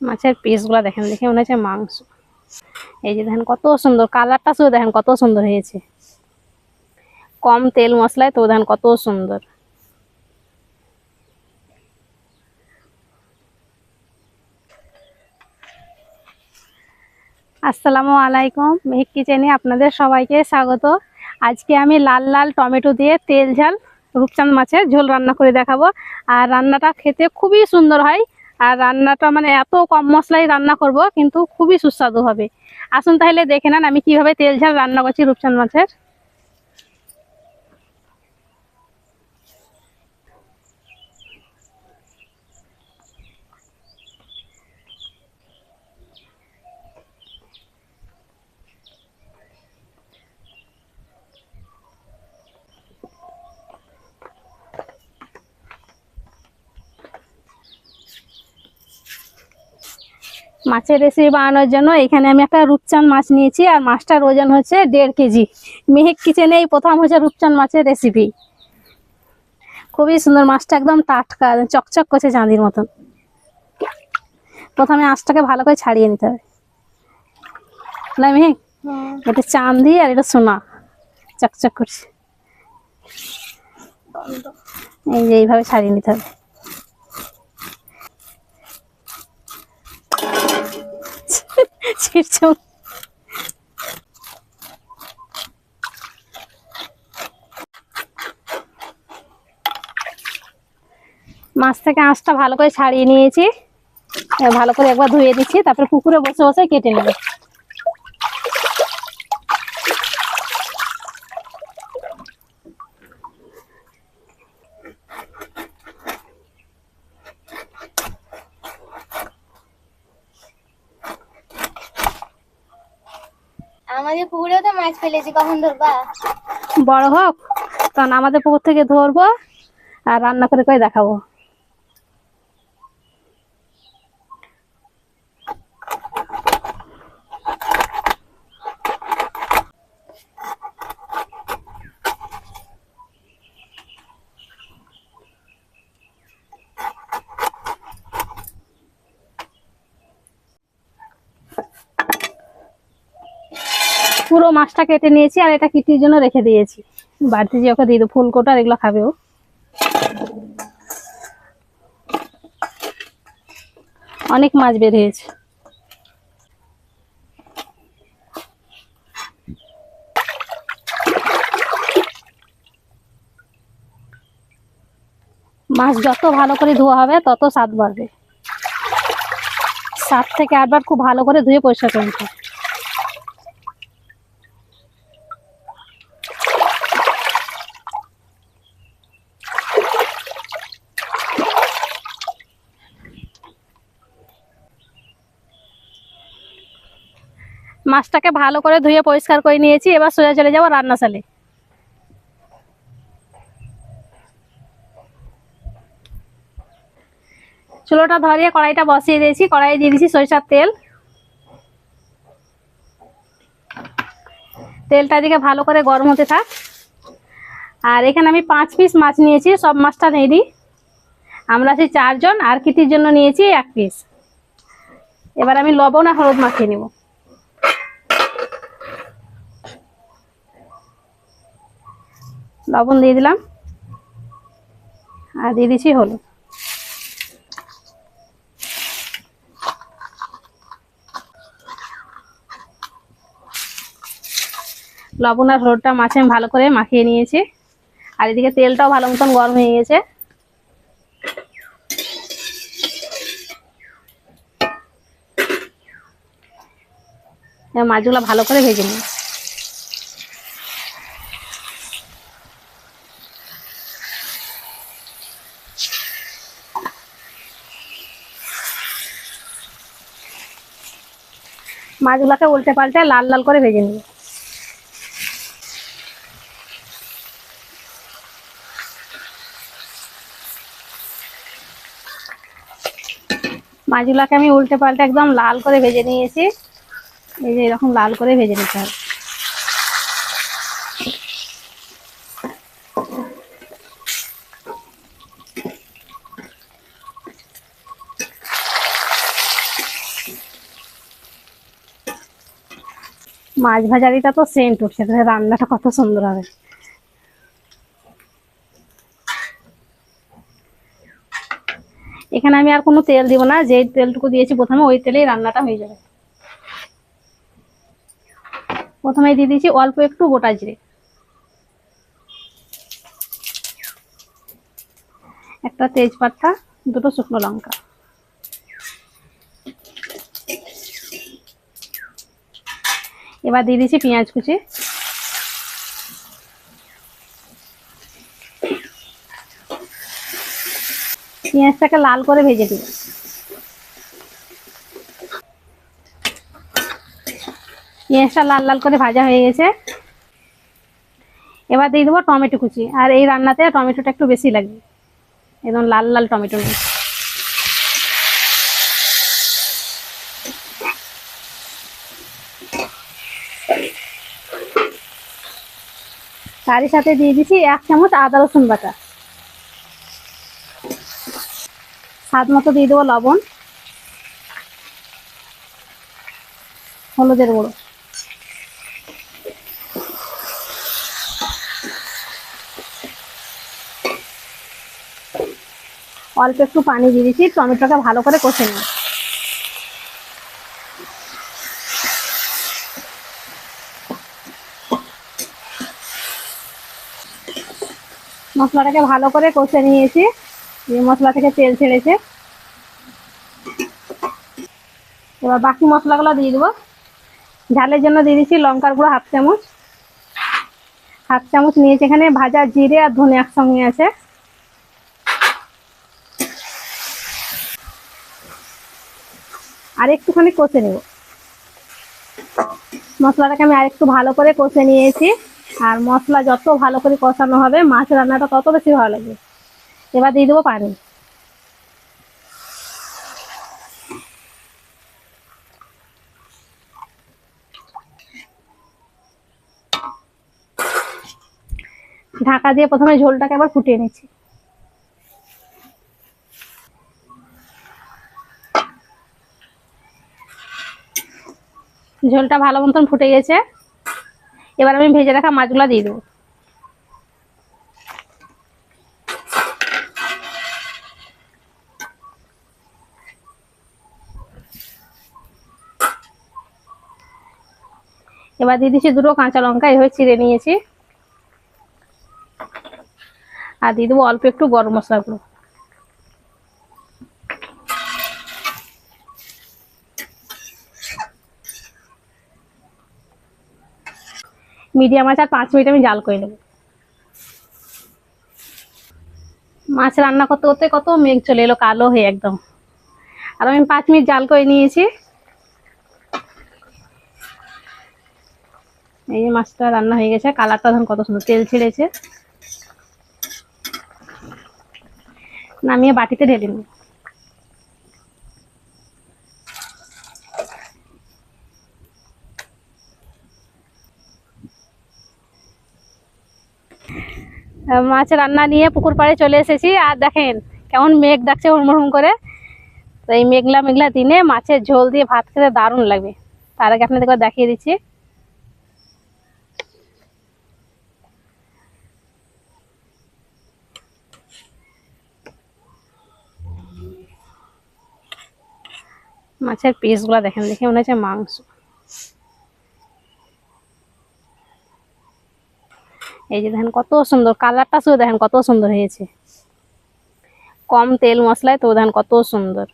মাছের পিসগুলো দেখেন, দেখে মনে হচ্ছে মাংস। এই যে দেখেন কত সুন্দর কালারটা শুধু দেখেন কত সুন্দর হয়েছে। কম তেল মশলায় তো দেখেন কত সুন্দর। আসসালামু আলাইকুম, মেহিক কিচেনে আপনাদের সবাইকে স্বাগত। আজকে আমি লাল লাল টমেটো দিয়ে তেল ঝাল রূপচাঁদ মাছের ঝোল রান্না করে দেখাবো। আর রান্নাটা খেতে খুবই সুন্দর হয়। আর রান্নাটা মানে এত কম মশলাই রান্না করব, কিন্তু খুবই সুস্বাদু হবে। আসুন তাহলে দেখে নেন আমি কীভাবে তেল ঝাল রান্না করছি রূপচাঁদ মাছের। মাছের রেসিপি বানানোর জন্য এখানে আমি একটা রূপচাঁদ মাছ নিয়েছি আর মাছটার ওজন হচ্ছে দেড় কেজি। মেহেক কিচেনে এই প্রথম হচ্ছে রূপচাঁদ মাছের রেসিপি খুবই সুন্দর মাছটা একদম টাটকা চকচক করছে চাঁদির মতন। প্রথমে আঁচটাকে ভালো করে ছাড়িয়ে নিতে হবে। না মেহেক? এটা চাঁদি আর এটা সোনা। চকচক করছে। এই যে এইভাবে ছাড়িয়ে নিতে হবে। ছিটছে মাছ থেকে আঁশটা ভালো করে ছাড়িয়ে নিয়েছি। ভালো করে একবার ধুয়ে দিচ্ছি তারপরে পুকুরে বসে বসে কেটে নেবে। আমাদের পুকুরেও তো মাছ ফেলেছি, কখন ধরবা? বড় হোক তখন আমাদের পুকুর থেকে ধরবো আর রান্না করে করে দেখাবো। পুরো মাছটা কেটে নিয়েছি আর এটা কিটির জন্য রেখে দিয়েছি। বাড়িতে যে ওকে দিয়ে দেবো ফুলকোটা এগুলো খাবে ও। অনেক মাছ বের হয়েছে। মাছ যত ভালো করে ধোয়া হবে, তত স্বাদ বাড়বে। সাত থেকে আটবার খুব ভালো করে ধুয়ে পরিষ্কার করে নিতে মাছটাকে ভালো করে ধুয়ে পরিষ্কার করে নিয়েছি, এবার সোজা চলে যাব রান্নাশালে। চুলোটা ধরিয়ে কড়াইটা বসিয়ে দিয়েছি কড়াইয়ে দিয়ে দিয়েছি সরিষার তেল। তেলটা দিকে ভালো করে গরম হতে থাক। আর এখানে আমি পাঁচ পিস মাছ নিয়েছি, সব মাছটা নেই দিই আমরা আছি চারজন, আর কিটির জন্য নিয়েছি এক পিস। এবার আমি লবণ আর হলুদ মাখিয়ে নেব। লবণ দিয়ে দিলাম। আর দিয়ে দিচ্ছি হলুদ। লবণ আর হলুদটা মাছে ভালো করে মাখিয়ে নিয়েছি। আর এদিকে তেলটাও ভালো মতন গরম হয়ে গেছে। মাছগুলো ভালো করে ভেজে নিই মাছগুলোকে উল্টে পাল্টে লাল লাল করে ভেজে নিব। মাছগুলোকে আমি উল্টে পাল্টে একদম লাল করে ভেজে নিয়েছি। এই যে এরকম লাল করে ভেজে নিতে হবে। মাছ ভাজারিটা তো সেন্ট উঠছে, তাহলে রান্নাটা কত সুন্দর হবে। এখানে আমি আর কোনো তেল দিব না যে তেলটুকু দিয়েছি প্রথমে ওই তেলেই রান্নাটা হয়ে যাবে। প্রথমে দিয়ে দিয়েছি অল্প একটু গোটা জিরে। একটা তেজপাতা, দুটো শুকনো লঙ্কা। এবার দিয়ে দিচ্ছি পেঁয়াজ কুচি। পেঁয়াজটাকে লাল করে ভেজে দিব পেঁয়াজটা লাল লাল করে ভাজা হয়ে গেছে। এবার দিয়ে দেবো টমেটো কুচি। আর এই রান্নাতে টমেটোটা একটু বেশি লাগবে একদম লাল লাল টমেটো। তারই সাথে দিয়ে দিচ্ছি এক চামচ আদা রসুন বাটা। স্বাদ মতো দিয়ে দেবো লবণ। হলুদের গুঁড়ো। অল্প একটু পানি দিয়ে দিচ্ছি টমেটোটা ভালো করে কষে নিই। মশলাটাকে ভালো করে কষে নিয়েছি। মশলা থেকে তেল ছেড়েছে। এবার বাকি মশলাগুলো দিয়ে দেবো। ঝালের জন্য দিয়ে দিচ্ছি লঙ্কার গুঁড়ো হাফ চামচ। হাফ চামচ নিয়েছি এখানে ভাজা জিরে আর ধনে একসঙ্গে আছে। আর একটুখানি কষে নেব। মশলাটাকে আমি আরেকটু ভালো করে কষে নিয়েছি। আর মশলা যত ভালো করে কষানো হবে মাছ রান্নাটা তত বেশি ভালো লাগবে। এবার দিয়ে দেবো পানি। ঢাকা দিয়ে প্রথমে ঝোলটাকে আবার ফুটিয়ে নিচ্ছি। ঝোলটা ভালো মতন ফুটে গেছে। এবার আমি ভেজে রাখা মাছগুলো দিয়ে দেবো। এবার দিয়ে দিচ্ছি দুটো কাঁচা লঙ্কা, এভাবে চিড়ে নিয়েছি। আর দিয়ে দেবো অল্প একটু গরম মশলা গুঁড়ো মিডিয়াম আছে, আর পাঁচ মিনিট আমি জাল করে নেব। মাছ রান্না করতে করতে কত মেঘ চলে এলো, কালো হয়ে একদম। আর আমি পাঁচ মিনিট জাল করে নিয়েছি। এই যে মাছটা রান্না হয়ে গেছে, কালারটা ধরুন কত সুন্দর, তেল ছেড়েছে। নামিয়ে বাটিতে ঢেলে নিই মাছ রান্না নিয়ে পুকুর পাড়ে চলে এসেছি। আর দেখেন, কেমন মেঘ ডাকছে হুড়মুড় করে। তো এই মেঘলা মেঘলা দিনে মাছের ঝোল দিয়ে ভাত খেতে দারুণ লাগবে তার আগে আপনাদের একবার দেখিয়ে দিচ্ছি। মাছের পিসগুলো দেখেন, দেখে মনে হচ্ছে মাংস। এই যে দেখেন কত সুন্দর কালারটা শুধু দেখেন কত সুন্দর হয়েছে। কম তেল মশলায় তো দেখেন কত সুন্দর।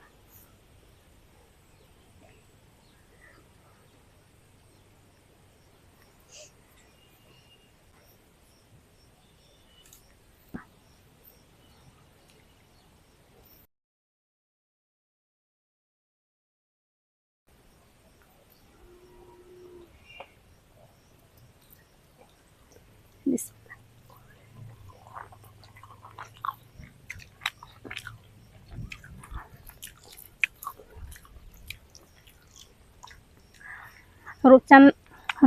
রূপচান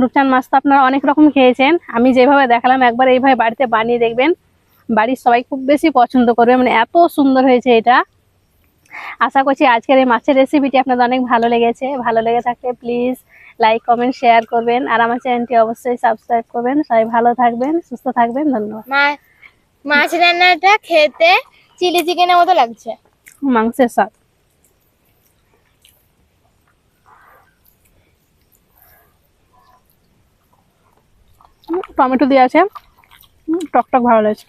রূপচান মাছ তো আপনারা অনেক রকম খেয়েছেন। আমি যেভাবে দেখালাম একবার এইভাবে বাড়িতে বানিয়ে দেখবেন। বাড়ির সবাই খুব বেশি পছন্দ করবে মানে এত সুন্দর হয়েছে এটা। আশা করছি আজকের এই মাছের রেসিপিটি আপনাদের অনেক ভালো লেগেছে। ভালো লেগে থাকলে প্লিজ লাইক কমেন্ট শেয়ার করবেন। আর আমার চ্যানেলটি অবশ্যই সাবস্ক্রাইব করবেন। সবাই ভালো থাকবেন সুস্থ থাকবেন। ধন্যবাদ। মাছ রান্নাটা খেতে চিলি চিকেনের মতো লাগছে। মাংসের স্বাদ। টমেটো দিয়ে আছে। টকটক টক টক ভালো লাগছে।